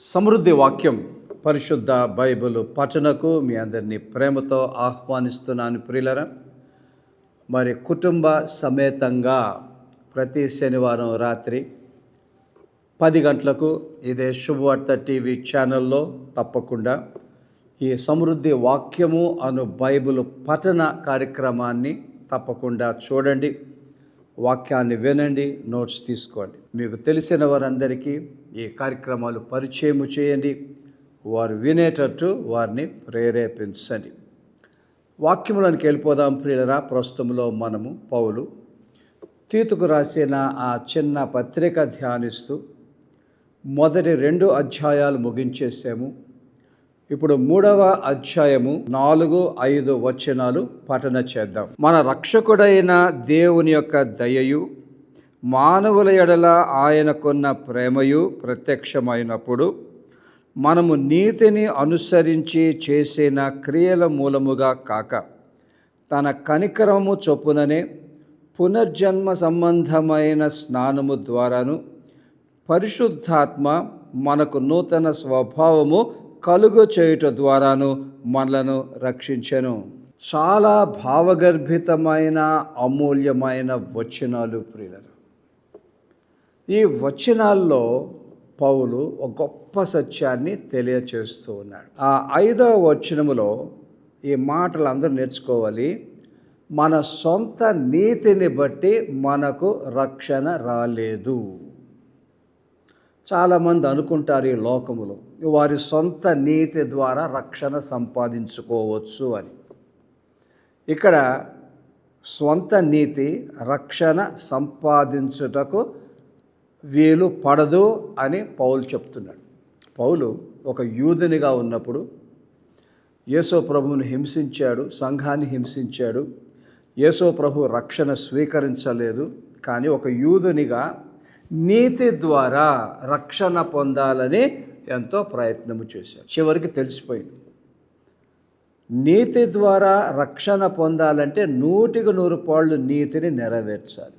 సమృద్ధి వాక్యం పరిశుద్ధ బైబిల్ పఠనకు మీ అందరినీ ప్రేమతో ఆహ్వానిస్తున్నాను ప్రియులరా. మరి కుటుంబ సమేతంగా ప్రతి శనివారం రాత్రి పది గంటలకు ఇదే శుభవార్త టీవీ ఛానల్లో తప్పకుండా ఈ సమృద్ధి వాక్యము అను బైబిల్ పఠన కార్యక్రమాన్ని తప్పకుండా చూడండి. వాక్యాన్ని వినండి నోట్స్ తీసుకోండి. మీకు తెలిసిన వారందరికీ ఈ కార్యక్రమాలు పరిచయం చేయండి. వారు వినేటట్టు వారిని ప్రేరేపించండి. వాక్యములను వెళ్ళిపోదాం ప్రియులరా. ప్రస్తుతంలో మనము పౌలు తీతుకు రాసిన ఆ చిన్న పత్రిక ధ్యానిస్తూ మొదటి రెండు అధ్యాయాలు ముగించేసాము. ఇప్పుడు మూడవ అధ్యాయము నాలుగు ఐదు వచనాలు పఠన చేద్దాం. మన రక్షకుడైన దేవుని యొక్క దయయు మానవుల ఎడల ఆయనకున్న ప్రేమయు ప్రత్యక్షమైనప్పుడు మనము నీతిని అనుసరించి చేసిన క్రియల మూలముగా కాక తన కనికరము చొప్పుననే పునర్జన్మ సంబంధమైన స్నానము ద్వారాను పరిశుద్ధాత్మ మనకు నూతన స్వభావము కలుగు చేయుట ద్వారాను మనలను రక్షించెను. చాలా భావగర్భితమైన అమూల్యమైన వచనాలు ప్రియుల ఈ వచనాల్లో పౌలు ఒక గొప్ప సత్యాన్ని తెలియచేస్తూ ఉన్నాడు. ఆ ఐదవ వచనములో ఈ మాటలు అందరూ నేర్చుకోవాలి. మన సొంత నీతిని బట్టి మనకు రక్షణ రాలేదు. చాలామంది అనుకుంటారు ఈ లోకములో వారి సొంత నీతి ద్వారా రక్షణ సంపాదించుకోవచ్చు అని. ఇక్కడ సొంత నీతి రక్షణ సంపాదించుటకు వీలు పడదు అని పౌలు చెప్తున్నాడు. పౌలు ఒక యూదునిగా ఉన్నప్పుడు యేసో ప్రభువుని హింసించాడు సంఘాన్ని హింసించాడు. యేసో ప్రభు రక్షణ స్వీకరించలేదు. కానీ ఒక యూదునిగా నీతి ద్వారా రక్షణ పొందాలని ఎంతో ప్రయత్నము చేశాడు. చివరికి తెలిసిపోయింది. నీతి ద్వారా రక్షణ పొందాలంటే నూటికి నూరు పాళ్ళు నీతిని నెరవేర్చాలి.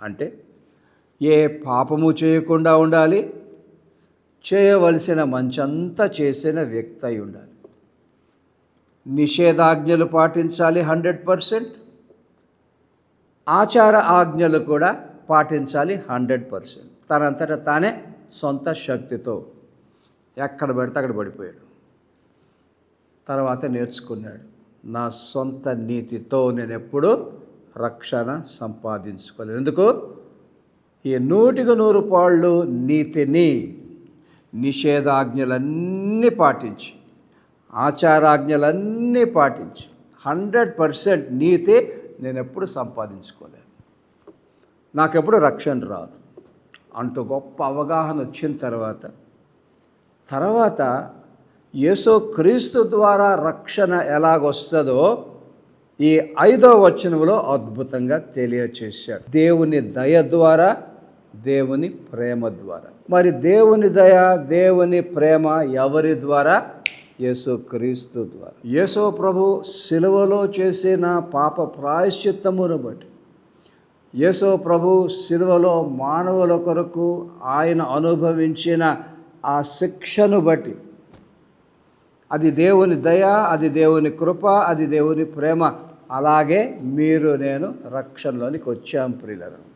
అంటే ఏ పాపము చేయకుండా ఉండాలి. చేయవలసిన మంచంతా చేసిన వ్యక్తి అయి ఉండాలి. నిషేధాజ్ఞలు పాటించాలి హండ్రెడ్ పర్సెంట్. ఆచార ఆజ్ఞలు కూడా పాటించాలి హండ్రెడ్ పర్సెంట్. తనంతట తానే సొంత శక్తితో ఎక్కడ పడితే అక్కడ పడిపోయాడు. తర్వాత నేర్చుకున్నాడు నా సొంత నీతితో నేను ఎప్పుడూ రక్షణ సంపాదించుకోలేదు. ఎందుకు? ఈ నూటికి నూరు పాళ్ళు నీతిని నిషేధాజ్ఞలన్నీ పాటించి ఆచారాజ్ఞలన్నీ పాటించి హండ్రెడ్ పర్సెంట్ నీతి నేను ఎప్పుడు సంపాదించుకోలేను నాకెప్పుడు రక్షణ రాదు. అంటూ గొప్ప అవగాహన వచ్చిన తర్వాత తర్వాత యేసో క్రీస్తు ద్వారా రక్షణ ఎలాగొస్తుందో ఈ ఐదో వచనంలో అద్భుతంగా తెలియచేశాడు. దేవుని దయ ద్వారా దేవుని ప్రేమ ద్వారా. మరి దేవుని దయ దేవుని ప్రేమ ఎవరి ద్వారా? యేసుక్రీస్తు ద్వారా. యేసో ప్రభు సిలువలో చేసిన పాప ప్రాయశ్చిత్తమును బట్టి. యేసో ప్రభు సిలువలో మానవుల కొరకు ఆయన అనుభవించిన ఆ శిక్షను బట్టి. అది దేవుని దయ అది దేవుని కృప అది దేవుని ప్రేమ. అలాగే మీరు నేను రక్షణలోనికి వచ్చాం ప్రియులను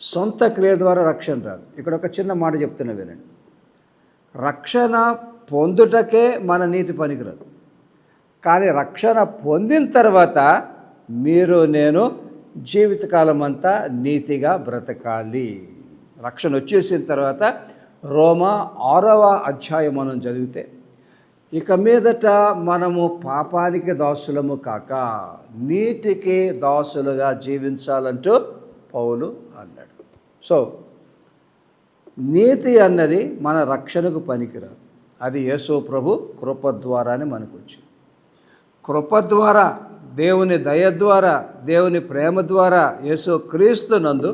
సొంత క్రియ ద్వారా రక్షణ రాదు. ఇక్కడ ఒక చిన్న మాట చెప్తున్నా వినండి. రక్షణ పొందుటకే మన నీతి పనికిరాదు. కానీ రక్షణ పొందిన తర్వాత మీరు నేను జీవితకాలం అంతా నీతిగా బ్రతకాలి. రక్షణ వచ్చేసిన తర్వాత రోమా ఆరవ అధ్యాయం మనం చదివితే ఇక మీదట మనము పాపానికి దాసులము కాక నీటికి దాసులుగా జీవించాలంటూ పౌలు సో నీతి అన్నది మన రక్షణకు పనికిరాదు. అది యేసో ప్రభు కృప ద్వారానే మనకు వచ్చింది కృప ద్వారా దేవుని దయ ద్వారా దేవుని ప్రేమ ద్వారా యేసో క్రీస్తు నందు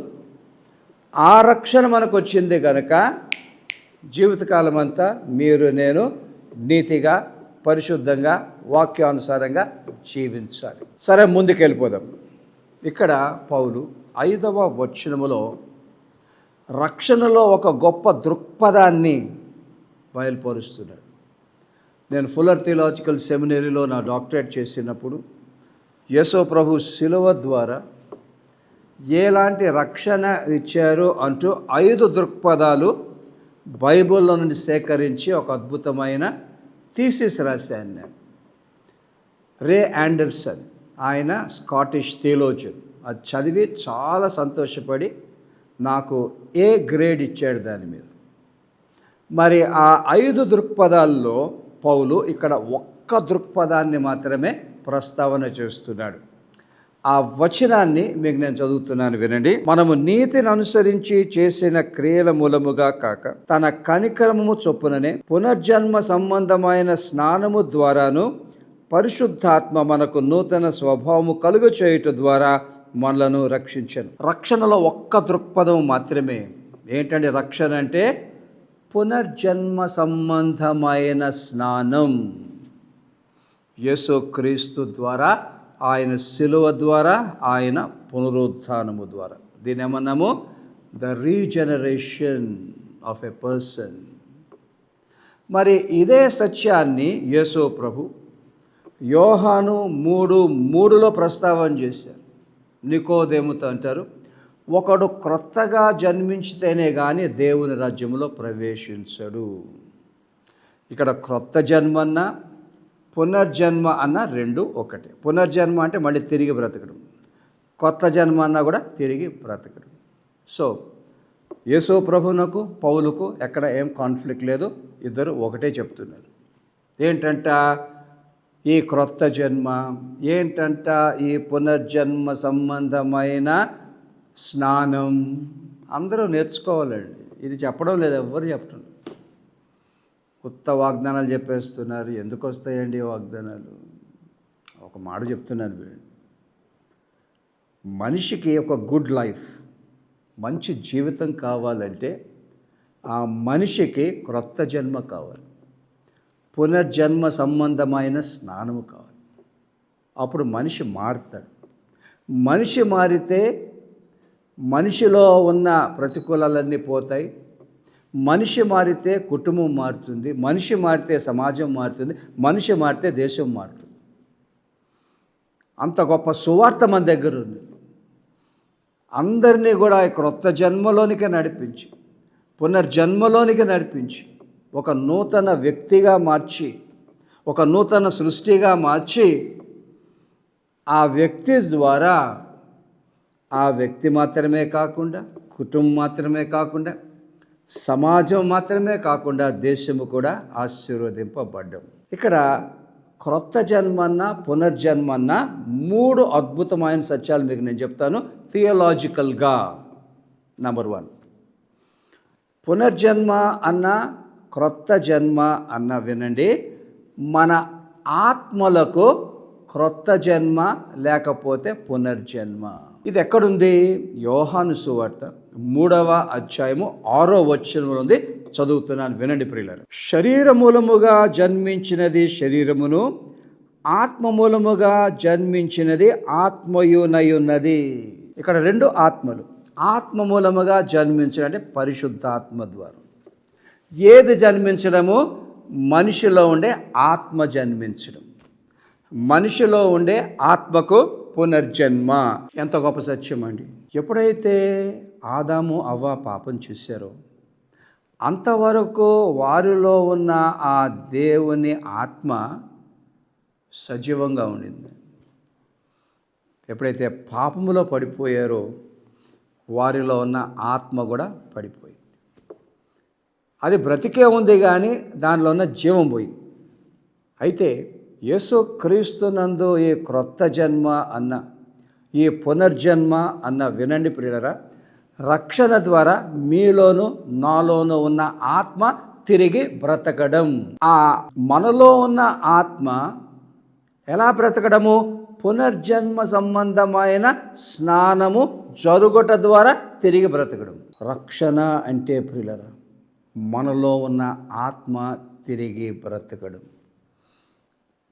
ఆ రక్షణ మనకు వచ్చింది కనుక జీవితకాలం అంతా మీరు నేను నీతిగా పరిశుద్ధంగా వాక్యానుసారంగా జీవించాలి. సరే ముందుకు వెళ్ళిపోదాం ఇక్కడ పౌలు ఐదవ వచనములో రక్షణలో ఒక గొప్ప దృక్పథాన్ని బయలుపరుస్తున్నాడు. నేను ఫుల్లర్ థియలాజికల్ సెమినరీలో నా డాక్టరేట్ చేసినప్పుడు యశో ప్రభు శిలువ ద్వారా ఎలాంటి రక్షణ ఇచ్చారు అంటూ ఐదు దృక్పథాలు బైబిల్లో నుండి సేకరించి ఒక అద్భుతమైన థీసిస్ రాశాను నేను. రే ఆండర్సన్ ఆయన స్కాటిష్ థియోలోజియన్ అది చదివి చాలా సంతోషపడి నాకు ఏ గ్రేడ్ ఇచ్చాడు దాని మీద. మరి ఆ ఐదు దృక్పథాల్లో పౌలు ఇక్కడ ఒక్క దృక్పథాన్ని మాత్రమే ప్రస్తావన చేస్తున్నాడు. ఆ వచనాన్ని మీకు నేను చదువుతున్నాను వినండి. మనము నీతిని అనుసరించి చేసిన క్రియల మూలముగా కాక తన కనికరము చొప్పుననే పునర్జన్మ సంబంధమైన స్నానము ద్వారాను పరిశుద్ధాత్మ మనకు నూతన స్వభావము కలుగు చేయుట ద్వారా మనలను రక్షించను. రక్షణలో ఒక్క దృక్పథం మాత్రమే. ఏంటంటే రక్షణ అంటే? పునర్జన్మ సంబంధమైన స్నానం. యేసుక్రీస్తు ద్వారా ఆయన శిలువ ద్వారా ఆయన పునరుత్థానము ద్వారా. దీని ఏమన్నాము? The regeneration of a person. మరి ఇదే సత్యాన్ని యేసు ప్రభు యోహాను మూడు మూడులో ప్రస్తావన చేశారు. నికోదేముతో అంటారు ఒకడు క్రొత్తగా జన్మించితేనే కానీ దేవుని రాజ్యంలో ప్రవేశించడు. ఇక్కడ క్రొత్త జన్మన్న పునర్జన్మ అన్న రెండు ఒకటే. పునర్జన్మ అంటే మళ్ళీ తిరిగి బ్రతకడం. కొత్త జన్మ అన్న కూడా తిరిగి బ్రతకడం. సో యేసో ప్రభునకు పౌలుకు ఎక్కడ ఏం కాన్ఫ్లిక్ట్ లేదు. ఇద్దరు ఒకటే చెప్తున్నారు. ఏంటంటే ఈ క్రొత్త జన్మ ఏంటంట ఈ పునర్జన్మ సంబంధమైన స్నానం? అందరూ నేర్చుకోవాలండి. ఇది చెప్పడం లేదు ఎవ్వరు చెప్పడం కొత్త వాగ్దానాలు చెప్పేస్తున్నారు ఎందుకు వస్తాయండి ఈ వాగ్దానాలు? ఒక మాట చెప్తున్నాను వినండి. మనిషికి ఒక గుడ్ లైఫ్ మంచి జీవితం కావాలంటే ఆ మనిషికి క్రొత్త జన్మ కావాలి. పునర్జన్మ సంబంధమైన స్నానము కావాలి. అప్పుడు మనిషి మారుతాడు. మనిషి మారితే మనిషిలో ఉన్న ప్రతికూలాలన్నీ పోతాయి. మనిషి మారితే కుటుంబం మారుతుంది. మనిషి మారితే సమాజం మారుతుంది. మనిషి మారితే దేశం మారుతుంది. అంత గొప్ప సువార్త మన దగ్గర ఉంది. అందరినీ కూడా క్రొత్త జన్మలోనికి నడిపించి పునర్జన్మలోనికి నడిపించి ఒక నూతన వ్యక్తిగా మార్చి ఒక నూతన సృష్టిగా మార్చి ఆ వ్యక్తి ద్వారా ఆ వ్యక్తి మాత్రమే కాకుండా కుటుంబం మాత్రమే కాకుండా సమాజం మాత్రమే కాకుండా దేశము కూడా ఆశీర్వదింపబడ్డం. ఇక్కడ క్రొత్త జన్మన్న పునర్జన్మన్న మూడు అద్భుతమైన సత్యాలు మీకు నేను చెప్తాను. థియలాజికల్గా నంబర్ వన్ పునర్జన్మ అన్న క్రొత్త జన్మ అన్న వినండి. మన ఆత్మలకు క్రొత్త జన్మ లేకపోతే పునర్జన్మ. ఇది ఎక్కడుంది? యోహాను సువార్త మూడవ అధ్యాయము ఆరో వచనంలో ఉంది. చదువుతున్నాను వినండి ప్రియులారు. శరీర మూలముగా జన్మించినది శరీరమును ఆత్మ మూలముగా జన్మించినది ఆత్మయునయున్నది. ఇక్కడ రెండు ఆత్మలు. ఆత్మ మూలముగా జన్మించడం అంటే పరిశుద్ధాత్మ ద్వారా. ఏది జన్మించడము? మనిషిలో ఉండే ఆత్మ జన్మించడం. మనిషిలో ఉండే ఆత్మకు పునర్జన్మ. ఎంత గొప్ప సత్యం అండి. ఎప్పుడైతే ఆదాము అవ్వ పాపం చేశారో అంతవరకు వారిలో ఉన్న ఆ దేవుని ఆత్మ సజీవంగా ఉండింది. ఎప్పుడైతే పాపములో పడిపోయారో వారిలో ఉన్న ఆత్మ కూడా పడిపోయింది. అది బ్రతికే ఉంది కానీ దానిలో ఉన్న జీవం పోయింది. అయితే యేసు క్రీస్తునందు ఈ క్రొత్త జన్మ అన్న ఈ పునర్జన్మ అన్న వినండి ప్రియులరా రక్షణ ద్వారా మీలోను నాలోను ఉన్న ఆత్మ తిరిగి బ్రతకడం. ఆ మనలో ఉన్న ఆత్మ ఎలా బ్రతకడము? పునర్జన్మ సంబంధమైన స్నానము జరుగుట ద్వారా తిరిగి బ్రతకడం. రక్షణ అంటే ప్రియులరా మనలో ఉన్న ఆత్మ తిరిగి బ్రతకడం.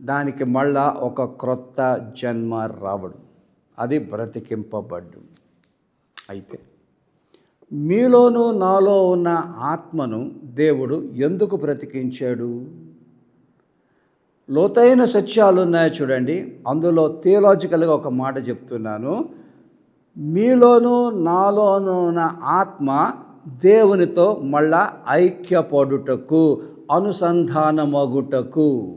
దానికి మళ్ళా ఒక క్రొత్త జన్మ రావడం. అది బ్రతికింపబడ్డం. అయితే మీలోనూ నాలో ఉన్న ఆత్మను దేవుడు ఎందుకు బ్రతికించాడు? లోతైన సత్యాలు ఉన్నాయో చూడండి. అందులో థియలాజికల్గా ఒక మాట చెప్తున్నాను. మీలోనూ నాలోనూ ఉన్న ఆత్మ దేవునితో మళ్ళా ఐక్యపడుటకు అనుసంధానమగుటకు.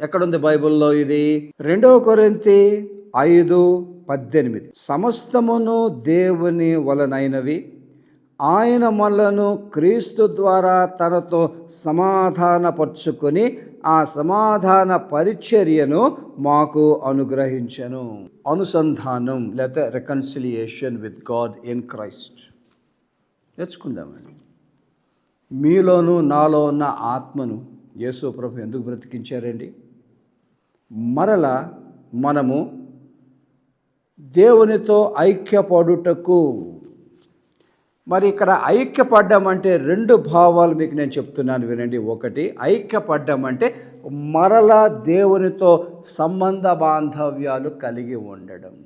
ఎక్కడుంది బైబిల్లో ఇది? రెండవ కొరింతి ఐదు పద్దెనిమిది. సమస్తమును దేవుని వలనైనవి. ఆయన మనలను క్రీస్తు ద్వారా తనతో సమాధానపరుచుకొని ఆ సమాధాన పరిచర్యను మాకు అనుగ్రహించను. అనుసంధానం లేదా reconciliation with God in Christ. తెచ్చుకుందామని మీలోను నాలో ఉన్న ఆత్మను యేసు ప్రభు ఎందుకు బ్రతికించారండి? మరల మనము దేవునితో ఐక్యపడుటకు. మరి ఇక్కడ ఐక్యపడ్డం అంటే రెండు భావాలు మీకు నేను చెప్తున్నాను వినండి. ఒకటి ఐక్యపడ్డం అంటే మరలా దేవునితో సంబంధ బాంధవ్యాలు కలిగి ఉండడం.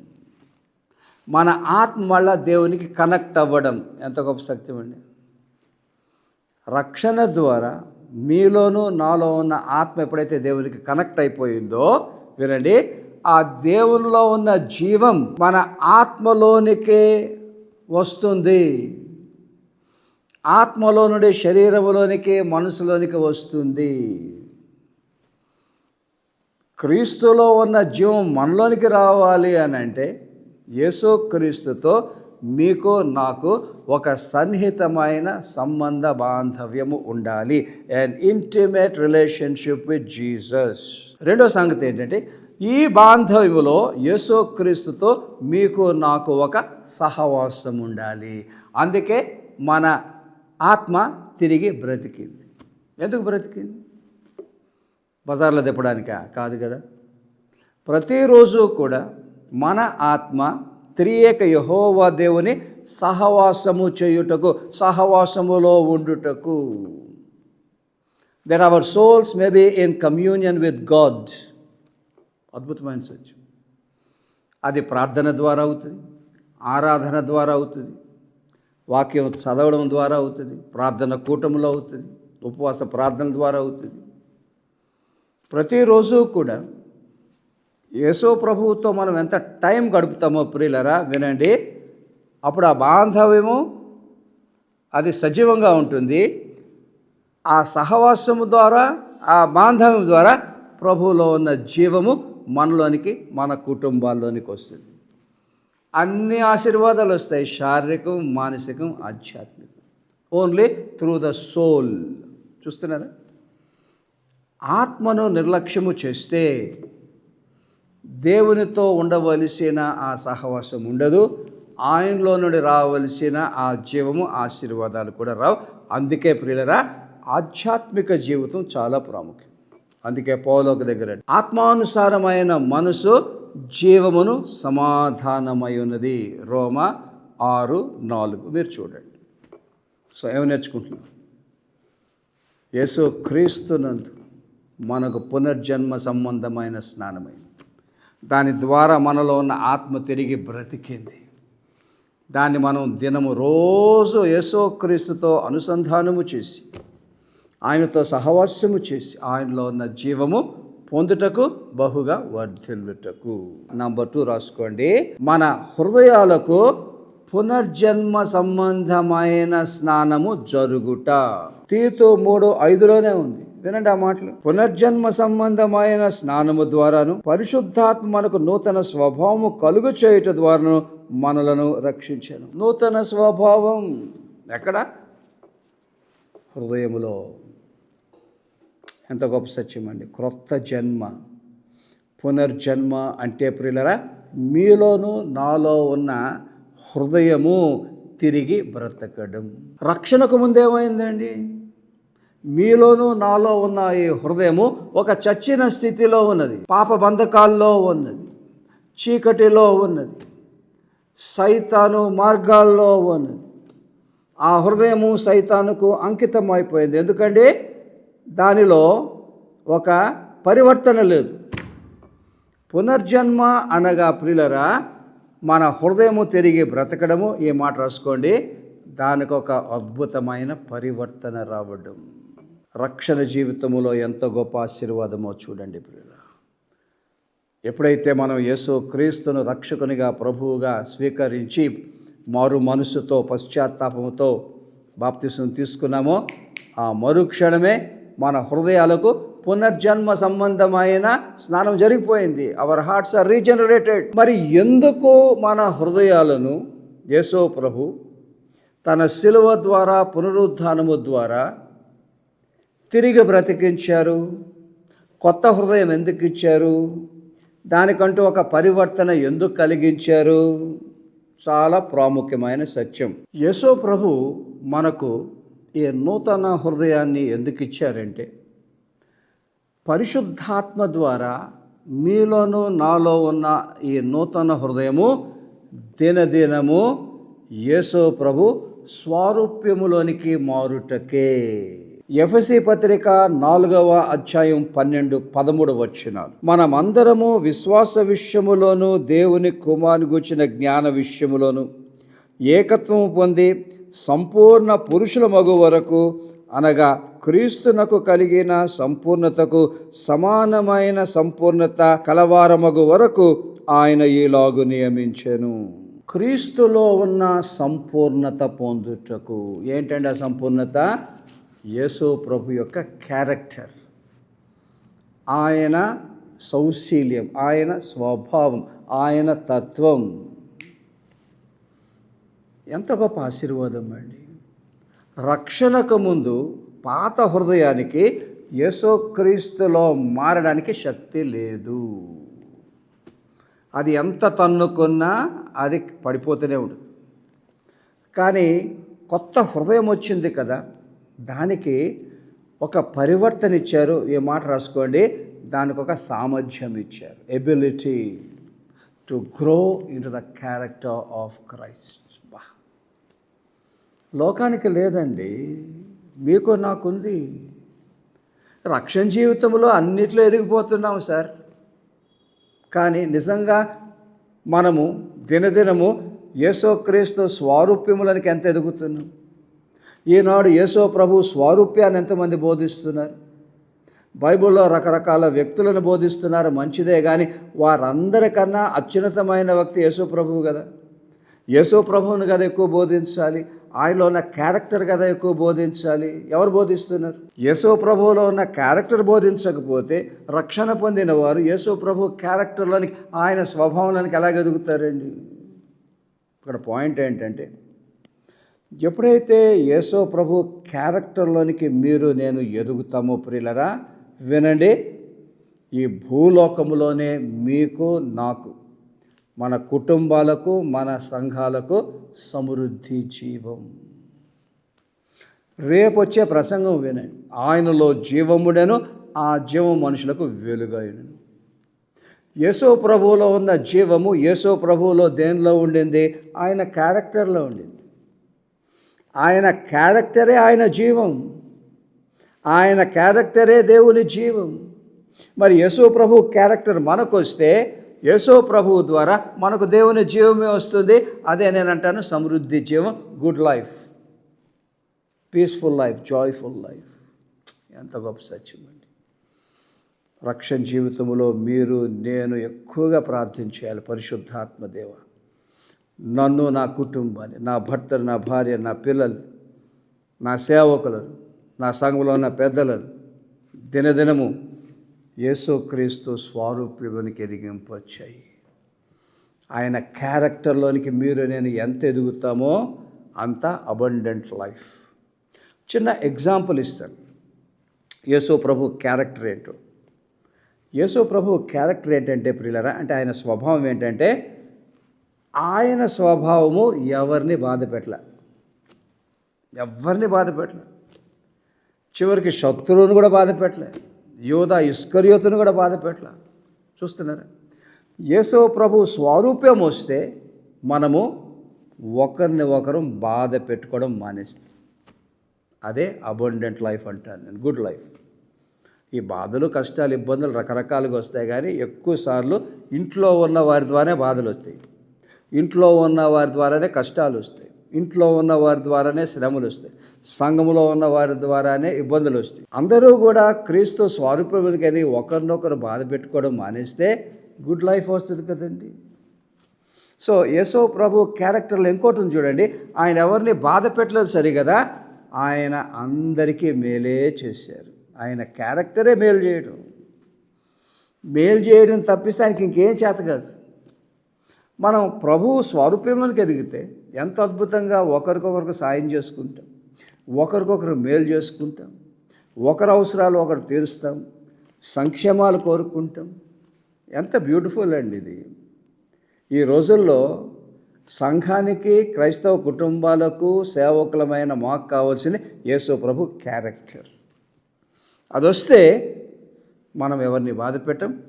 మన ఆత్మ మళ్ళా దేవునికి కనెక్ట్ అవ్వడం. ఎంత గొప్ప సత్యం అండి. రక్షణ ద్వారా మీలోనూ నాలో ఉన్న ఆత్మ ఎప్పుడైతే దేవునికి కనెక్ట్ అయిపోయిందో వినండి ఆ దేవునిలో ఉన్న జీవం మన ఆత్మలోనికే వస్తుంది. ఆత్మలో నుండి శరీరంలోనికి మనసులోనికి వస్తుంది. క్రీస్తులో ఉన్న జీవం మనలోనికి రావాలి అని అంటే యేసుక్రీస్తుతో మీకు నాకు ఒక సన్నిహితమైన సంబంధ బాంధవ్యము ఉండాలి. And intimate relationship with Jesus రెండో సంగతి ఏంటంటే ఈ బాంధవ్యములో యేసు క్రీస్తుతో మీకు నాకు ఒక సహవాసం ఉండాలి. అందుకే మన ఆత్మ తిరిగి బ్రతికింది. ఎందుకు బ్రతికింది? బజార్లో తిప్పడానికా? కాదు కదా. ప్రతిరోజు కూడా మన ఆత్మ త్రియేక యహోవా దేవుని సహవాసము చేయుటకు సహవాసములో ఉండుటకు. Then our souls may be in communion with God అద్భుతమైన సత్యం. అది ప్రార్థన ద్వారా అవుతుంది ఆరాధన ద్వారా అవుతుంది వాక్యం చదవడం ద్వారా అవుతుంది ప్రార్థన కూటములో అవుతుంది ఉపవాస ప్రార్థన ద్వారా అవుతుంది. ప్రతిరోజు కూడా యేసో ప్రభువుతో మనం ఎంత టైం గడుపుతామో ప్రియులరా వినండి. అప్పుడు ఆ బాంధవ్యము అది సజీవంగా ఉంటుంది. ఆ సహవాసము ద్వారా ఆ బాంధవ్యం ద్వారా ప్రభువులో ఉన్న జీవము మనలోనికి మన కుటుంబాల్లోనికి వస్తుంది. అన్ని ఆశీర్వాదాలు వస్తాయి. శారీరకం మానసికం ఆధ్యాత్మికం. ఓన్లీ త్రూ ద సోల్ చూస్తున్నారా? ఆత్మను నిర్లక్ష్యము చేస్తే దేవునితో ఉండవలసిన ఆ సహవాసం ఉండదు. ఆయనలో నుండి రావలసిన ఆ జీవము ఆశీర్వాదాలు కూడా రావు. అందుకే ప్రియులరా ఆధ్యాత్మిక జీవితం చాలా ప్రాముఖ్యం. అందుకే పౌలోక దగ్గర ఆత్మానుసారమైన మనసు జీవమును సమాధానమై ఉన్నది రోమ ఆరు నాలుగు. మీరు చూడండి. సో ఏమి నేర్చుకుంటున్నాం? యేసు క్రీస్తునందు మనకు పునర్జన్మ సంబంధమైన స్నానమైంది. దాని ద్వారా మనలో ఉన్న ఆత్మ తిరిగి బ్రతికింది. దాన్ని మనం దినము రోజు యేసో క్రీస్తుతో అనుసంధానము చేసి ఆయనతో సహవాస్యము చేసి ఆయనలో ఉన్న జీవము పొందుటకు బహుగా వర్ధిల్లుటకు. నంబర్ టూ రాసుకోండి. మన హృదయాలకు పునర్జన్మ సంబంధమైన స్నానము జరుగుట. తీతో మూడు ఐదులోనే ఉంది. వినండి ఆ మాటలు. పునర్జన్మ సంబంధమైన స్నానము ద్వారాను పరిశుద్ధాత్మ మనకు నూతన స్వభావము కలుగు చేయుట ద్వారాను మనలను రక్షించాను. నూతన స్వభావం ఎక్కడ? హృదయములో. ఎంత గొప్ప సత్యం అండి. క్రొత్త జన్మ. పునర్జన్మ అంటే ప్రియులరా మీలోను నాలో ఉన్న హృదయము తిరిగి బ్రతకడం. రక్షణకు ముందేమైందండి? మీలోనూ నాలో ఉన్న ఈ హృదయము ఒక చచ్చిన స్థితిలో ఉన్నది. పాప బంధకాల్లో ఉన్నది. చీకటిలో ఉన్నది. సైతాను మార్గాల్లో ఉన్నది. ఆ హృదయము సైతానుకు అంకితం అయిపోయింది. ఎందుకంటే దానిలో ఒక పరివర్తన లేదు. పునర్జన్మ అనగా ప్రిలరా మన హృదయము తిరిగి బ్రతకడము. ఈ మాట రాసుకోండి. దానికి ఒక అద్భుతమైన పరివర్తన రావడం. రక్షణ జీవితంలో ఎంత గొప్ప ఆశీర్వాదమో చూడండి ప్రియుల ఎప్పుడైతే మనం యేసు క్రీస్తును రక్షకునిగా ప్రభువుగా స్వీకరించి మారు మనసుతో పశ్చాత్తాపముతో బాప్తిసం తీసుకున్నామో ఆ మరుక్షణమే మన హృదయాలకు పునర్జన్మ సంబంధమైన స్నానం జరిగిపోయింది. అవర్ హార్ట్స్ ఆర్ రీజనరేటెడ్ మరి ఎందుకు మన హృదయాలను యేసో ప్రభు తన శిలువ ద్వారా పునరుద్ధానము ద్వారా తిరిగి బ్రతికించారు. కొత్త హృదయం ఎందుకు ఇచ్చారు? దానికంటూ ఒక పరివర్తన ఎందుకు కలిగించారు? చాలా ప్రాముఖ్యమైన సత్యం. యశో ప్రభు మనకు ఈ నూతన హృదయాన్ని ఎందుకు ఇచ్చారంటే పరిశుద్ధాత్మ ద్వారా మీలోనూ నాలో ఉన్న ఈ నూతన హృదయము దినదినము యేసో ప్రభు స్వారూప్యములోనికి మారుటకే. ఎఫ్ఎసి పత్రిక నాలుగవ అధ్యాయం పన్నెండు పదమూడు వచ్చినాలు మనమందరము విశ్వాస విషయములోను దేవుని కుమారుని గుర్చిన జ్ఞాన విషయములోను ఏకత్వము పొంది సంపూర్ణ పురుషుల మగు వరకు అనగా క్రీస్తునకు కలిగిన సంపూర్ణతకు సమానమైన సంపూర్ణత కలవారమగు వరకు ఆయన ఈలాగు నియమించెను. క్రీస్తులో ఉన్న సంపూర్ణత పొందుటకు ఏంటంటే ఆ సంపూర్ణత? యేసు ప్రభు యొక్క క్యారెక్టర్. ఆయన సౌశీల్యం ఆయన స్వభావం ఆయన తత్వం. ఎంత గొప్ప ఆశీర్వాదం అండి. రక్షణకు ముందు పాత హృదయానికి యేసుక్రీస్తులో మారడానికి శక్తి లేదు. అది ఎంత తన్నుకున్నా అది పడిపోతూనే ఉంటుంది కానీ కొత్త హృదయం వచ్చింది కదా. దానికి ఒక పరివర్తన ఇచ్చారు ఈ మాట రాసుకోండి? దానికి ఒక సామర్థ్యం ఇచ్చారు ability to grow in the character of Christ బా. లోకానికి లేదండి. మీకు నాకుంది. రక్షణ జీవితంలో అన్నిట్లో ఎదిగిపోతున్నాం సార్. కానీ నిజంగా మనము దినదినము యేసోక్రీస్తు స్వారూప్యములనికి ఎంత ఎదుగుతున్నాం? ఈనాడు యేసో ప్రభు స్వారూప్యాన్ని ఎంతమంది బోధిస్తున్నారు? బైబిల్లో రకరకాల వ్యక్తులను బోధిస్తున్నారు. మంచిదే కానీ వారందరికన్నా అత్యున్నతమైన వ్యక్తి యేసు ప్రభువు కదా. యేసు ప్రభువును కదా ఎక్కువ బోధించాలి. ఆయనలో ఉన్న క్యారెక్టర్ కదా ఎక్కువ బోధించాలి. ఎవరు బోధిస్తున్నారు? యేసు ప్రభువులో ఉన్న క్యారెక్టర్ బోధించకపోతే రక్షణ పొందిన వారు యేసు ప్రభు క్యారెక్టర్లోనికి ఆయన స్వభావంలోనికి ఎలాగ ఎదుగుతారండి ఇక్కడ పాయింట్ ఏంటంటే ఎప్పుడైతే యేసో ప్రభు క్యారెక్టర్లోనికి మీరు నేను ఎదుగుతామో ప్రియులరా వినండి. ఈ భూలోకములోనే మీకు నాకు మన కుటుంబాలకు మన సంఘాలకు సమృద్ధి జీవం. రేపు వచ్చే ప్రసంగం వినండి. ఆయనలో జీవముడెను ఆ జీవం మనుషులకు వెలుగాయను యేసో ప్రభువులో ఉన్న జీవము యేసో ప్రభువులో దేనిలో ఉండింది? ఆయన క్యారెక్టర్లో ఉండింది. ఆయన క్యారెక్టరే ఆయన జీవం. ఆయన క్యారెక్టరే దేవుని జీవం. మరి యశో ప్రభు క్యారెక్టర్ మనకు వస్తే యశో ప్రభువు ద్వారా మనకు దేవుని జీవమే వస్తుంది. అదే నేను అంటాను సమృద్ధి జీవం good life. Peaceful life joyful life. ఎంత గొప్ప సత్యం అండి. రక్షణ జీవితంలో మీరు నేను ఎక్కువగా ప్రార్థించేయాలి పరిశుద్ధాత్మ దేవా. నన్ను నా కుటుంబాన్ని నా భర్తను నా భార్య నా పిల్లలు నా సేవకులను నా సంఘంలో ఉన్న పెద్దలను దినదినము యేసుక్రీస్తు స్వారూప్యంలోనికి ఎదిగింపొచ్చాయి ఆయన క్యారెక్టర్లోనికి మీరు నేను ఎంత ఎదుగుతామో అంత అబండెంట్ లైఫ్. చిన్న ఎగ్జాంపుల్ ఇస్తాను. యేసు ప్రభు క్యారెక్టర్ ఏంటో? యేసు ప్రభు క్యారెక్టర్ ఏంటంటే ప్రియులరా అంటే ఆయన స్వభావం ఏంటంటే ఆయన స్వభావము ఎవరిని బాధ పెట్టలే. ఎవరిని బాధ పెట్టలే. చివరికి శత్రువును కూడా బాధ పెట్టలే. యోధ ఇస్కర్యోతుని కూడా బాధ పెట్టలే. చూస్తున్నారా? యేసో ప్రభు స్వరూప్యం వస్తే మనము ఒకరిని ఒకరు బాధ పెట్టుకోవడం మానేస్తాం. అదే అబండెంట్ లైఫ్ అంటాను నేను గుడ్ లైఫ్. ఈ బాధలు కష్టాలు ఇబ్బందులు రకరకాలుగా వస్తాయి కానీ ఎక్కువసార్లు ఇంట్లో ఉన్న వారి ద్వారానే బాధలు వస్తాయి. ఇంట్లో ఉన్న వారి ద్వారానే కష్టాలు వస్తాయి. ఇంట్లో ఉన్న వారి ద్వారానే శ్రమలు వస్తాయి. సంఘంలో ఉన్న వారి ద్వారానే ఇబ్బందులు వస్తాయి. అందరూ కూడా క్రీస్తు స్వరూపములకి అది ఒకరినొకరు బాధ పెట్టుకోవడం మానేస్తే గుడ్ లైఫ్ వస్తుంది కదండి. సో యేసో ప్రభు క్యారెక్టర్లు ఇంకోటి ఉంది చూడండి. ఆయన ఎవరిని బాధ పెట్టలేదు సరి కదా ఆయన అందరికీ మేలే చేశారు. ఆయన క్యారెక్టరే మేలు చేయడం మేలు చేయడం తప్పిస్తే ఆయనకి ఇంకేం చేత కాదు. మనం ప్రభువు స్వరూపంలోకి ఎదిగితే ఎంత అద్భుతంగా ఒకరికొకరికి సాయం చేసుకుంటాం. ఒకరికొకరు మేలు చేసుకుంటాం. ఒకరి అవసరాలు ఒకరు తీరుస్తాం. సంక్షేమాలు కోరుకుంటాం. ఎంత బ్యూటిఫుల్ అండి ఇది. ఈ రోజుల్లో సంఘానికి క్రైస్తవ కుటుంబాలకు సేవకులమైన మాకు కావాల్సింది యేసు ప్రభు క్యారెక్టర్. అది వస్తే మనం ఎవరిని బాధ పెట్టం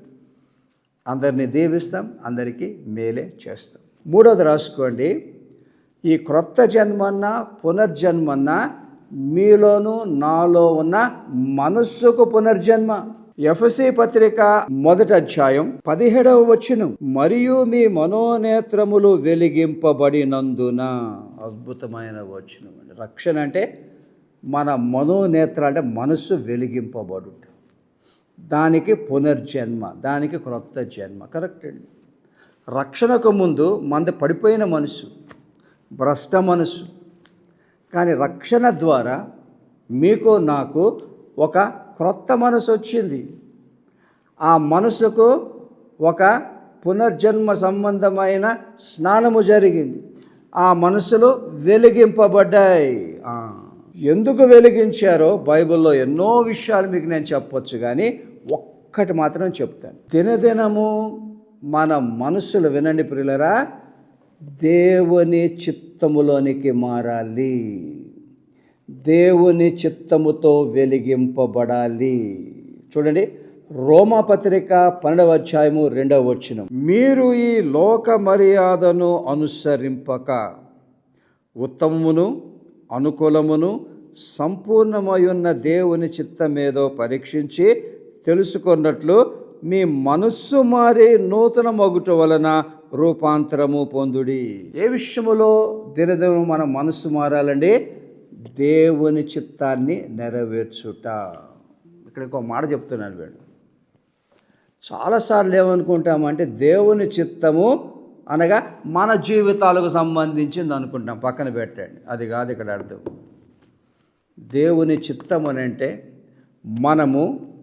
అందరినీ దీవిస్తాం అందరికీ మేలే చేస్తాం. మూడోది రాసుకోండి. ఈ క్రొత్త జన్మన్న పునర్జన్మన్న మీలోను నాలో ఉన్న మనస్సుకు పునర్జన్మ. ఎఫ్ఎసి పత్రిక మొదటి అధ్యాయం పదిహేడవ వచనం. మరియు మీ మనోనేత్రములు వెలిగింపబడినందున అద్భుతమైన వచనం అండి. రక్షణ అంటే మన మనోనేత్ర అంటే మనస్సు వెలిగింపబడుట. దానికి పునర్జన్మ దానికి క్రొత్త జన్మ. కరెక్ట్ అండి. రక్షణకు ముందు మంద పడిపోయిన మనసు భ్రష్ట మనసు. కానీ రక్షణ ద్వారా మీకు నాకు ఒక క్రొత్త మనసు వచ్చింది. ఆ మనసుకు ఒక పునర్జన్మ సంబంధమైన స్నానము జరిగింది. ఆ మనసులు వెలిగింపబడ్డాయి. ఎందుకు వెలిగించారో బైబిల్లో ఎన్నో విషయాలు మీకు నేను చెప్పొచ్చు కానీ ఒక్కటి మాత్రం చెప్తాను. దినదినము మన మనసులు వినండి ప్రియులరా దేవుని చిత్తములోనికి మారాలి. దేవుని చిత్తముతో వెలిగింపబడాలి. చూడండి రోమాపత్రిక పన్నెండవ అధ్యాయము రెండవ వచనం. మీరు ఈ లోక మర్యాదను అనుసరింపక ఉత్తమమును అనుకూలమును సంపూర్ణమయున్న దేవుని చిత్తమేదో పరీక్షించి తెలుసుకున్నట్లు మీ మనస్సు మారి నూతన మగుట వలన రూపాంతరము పొందుడి. ఏ విషయములో దినదినం మన మనస్సు మారాలండి? దేవుని చిత్తాన్ని నెరవేర్చుట. ఇక్కడ ఇంకో మాట చెప్తున్నాను వీడు. చాలాసార్లు ఏమనుకుంటామంటే దేవుని చిత్తము అనగా మన జీవితాలకు సంబంధించింది అనుకుంటాం. పక్కన పెట్టండి. అది కాదు ఇక్కడ అర్థం. దేవుని చిత్తం అని అంటే మనము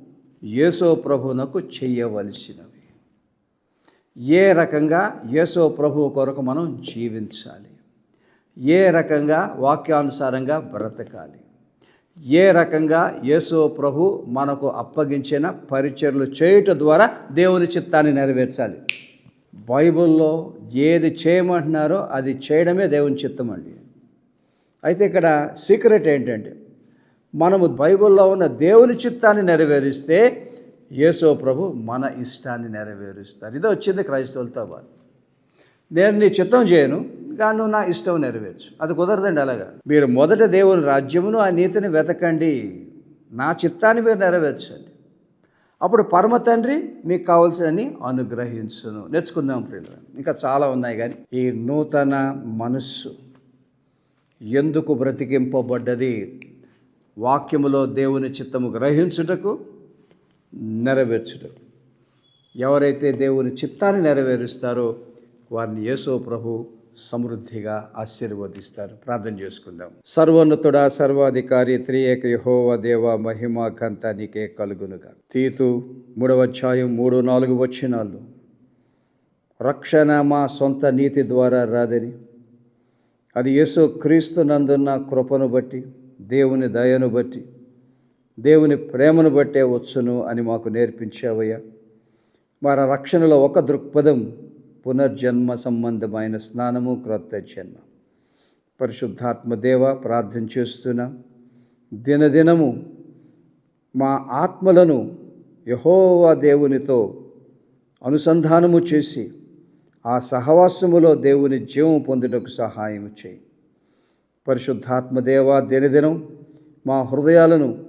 యేసో ప్రభునకు చేయవలసినవి. ఏ రకంగా యేసో ప్రభు కొరకు మనం జీవించాలి? ఏ రకంగా వాక్యానుసారంగా బ్రతకాలి? ఏ రకంగా యేసో ప్రభు మనకు అప్పగించిన పరిచర్లు చేయుట ద్వారా దేవుని చిత్తాన్ని నెరవేర్చాలి? బైబిల్లో ఏది చేయమంటున్నారో అది చేయడమే దేవుని చిత్తం అండి. అయితే ఇక్కడ సీక్రెట్ ఏంటంటే మనము బైబిల్లో ఉన్న దేవుని చిత్తాన్ని నెరవేరిస్తే యేసో ప్రభు మన ఇష్టాన్ని నెరవేరుస్తారు. ఇదే వచ్చింది క్రైస్తవులతో బాధ నేను నీ చిత్తం చేయను కానీ నువ్వు నా ఇష్టం నెరవేర్చు. అది కుదరదండి అలాగా. మీరు మొదట దేవుని రాజ్యమును ఆ నీతిని వెతకండి. నా చిత్తాన్ని మీరు నెరవేర్చండి. అప్పుడు పరమ తండ్రి మీకు కావాల్సినని అనుగ్రహించును. నేర్చుకుందాం ప్రియులు ఇంకా చాలా ఉన్నాయి కానీ ఈ నూతన మనస్సు ఎందుకు బ్రతికింపబడ్డది? వాక్యములో దేవుని చిత్తము గ్రహించుటకు నెరవేర్చుటకు. ఎవరైతే దేవుని చిత్తాన్ని నెరవేరుస్తారో వారిని యేసో ప్రభు సమృద్ధిగా ఆశీర్వదిస్తారు. ప్రార్థన చేసుకుందాం. సర్వోన్నతుడా సర్వాధికారి త్రియేక యహోవ దేవ మహిమ ఘంత నీకే కలుగునుగా తీతు మూడవ అధ్యాయం మూడు నాలుగు వచ్చినాళ్ళు రక్షణ మా సొంత నీతి ద్వారా రాదని అది యేసు క్రీస్తు నందున్న కృపను బట్టి దేవుని దయను బట్టి దేవుని ప్రేమను బట్టే వచ్చును అని మాకు నేర్పించావయ్యా. మన రక్షణలో ఒక దృక్పథం పునర్జన్మ సంబంధమైన స్నానము క్రొత్త జన్మ. పరిశుద్ధాత్మదేవ ప్రార్థన చేస్తున్నాం. దినదినము మా ఆత్మలను యహోవా దేవునితో అనుసంధానము చేసి ఆ సహవాసములో దేవుని జీవం పొందుటకు సహాయం చేయి. పరిశుద్ధాత్మదేవ దినదినం మా హృదయాలను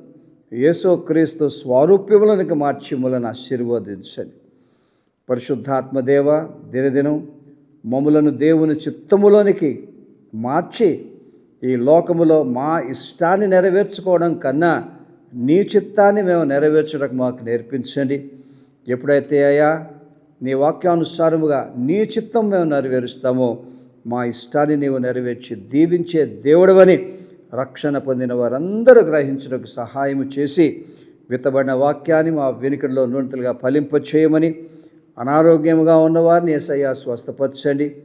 యేసోక్రీస్తు స్వారూప్యములనికి మార్చిములను ఆశీర్వదించండి. పరిశుద్ధాత్మదేవ దినదినం మమ్ములను దేవుని చిత్తములోనికి మార్చి ఈ లోకములో మా ఇష్టాన్ని నెరవేర్చుకోవడం కన్నా నీ చిత్తాన్ని మేము నెరవేర్చడానికి మాకు నేర్పించండి. ఎప్పుడైతే అయ్యా నీ వాక్యానుసారముగా నీ చిత్తం మేము నెరవేరుస్తామో మా ఇష్టాన్ని నీవు నెరవేర్చి దీవించే దేవుడవని రక్షణ పొందిన వారందరూ గ్రహించడానికి సహాయం చేసి విత్తబడిన వాక్యాన్ని మా వెనుకల్లో నూనెతలుగా ఫలింపచేయమని అనారోగ్యముగా ఉన్నవారిని ఏసయ్యా స్వస్థపరచండి.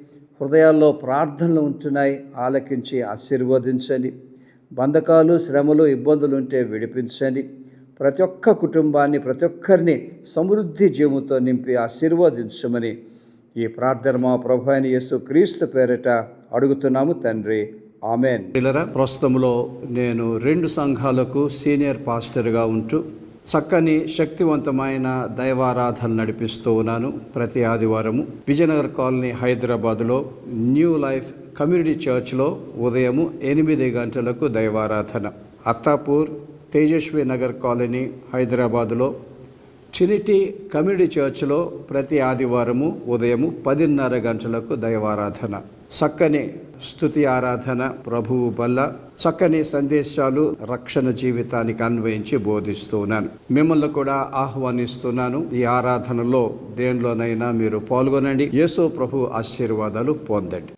హృదయాల్లో ప్రార్థనలు ఉంటున్నాయి. ఆలకించి ఆశీర్వదించండి. బంధకాలు శ్రమలు ఇబ్బందులు ఉంటే విడిపించండి. ప్రతి ఒక్క కుటుంబాన్ని ప్రతి ఒక్కరిని సమృద్ధి జీవంతో నింపి ఆశీర్వదించమని ఈ ప్రార్థన మా ప్రభు అయిన యేసు క్రీస్తు పేరిట అడుగుతున్నాము తండ్రి. ఆమెన్. పిల్లరా ప్రస్తుతంలో నేను రెండు సంఘాలకు సీనియర్ పాస్టర్గా ఉంటూ చక్కని శక్తివంతమైన దైవారాధన నడిపిస్తూ ఉన్నాను ప్రతి ఆదివారము. విజయనగర్ కాలనీ హైదరాబాద్లో న్యూ లైఫ్ కమ్యూనిటీ చర్చ్లో ఉదయము ఎనిమిది గంటలకు దైవారాధన. అత్తాపూర్ తేజస్వి నగర్ కాలనీ హైదరాబాద్లో చినిటి కమ్యూనిటీ చర్చ్లో ప్రతి ఆదివారము ఉదయము పదిన్నర గంటలకు దైవారాధన. చక్కని స్థుతి ఆరాధన ప్రభువు వల్ల చక్కని సందేశాలు రక్షణ జీవితానికి అన్వయించి బోధిస్తూ ఉన్నాను మిమ్మల్ని కూడా ఆహ్వానిస్తున్నాను. ఈ ఆరాధనలో దేనిలోనైనా మీరు పాల్గొనండి. యేసు ప్రభు ఆశీర్వాదాలు పొందండి.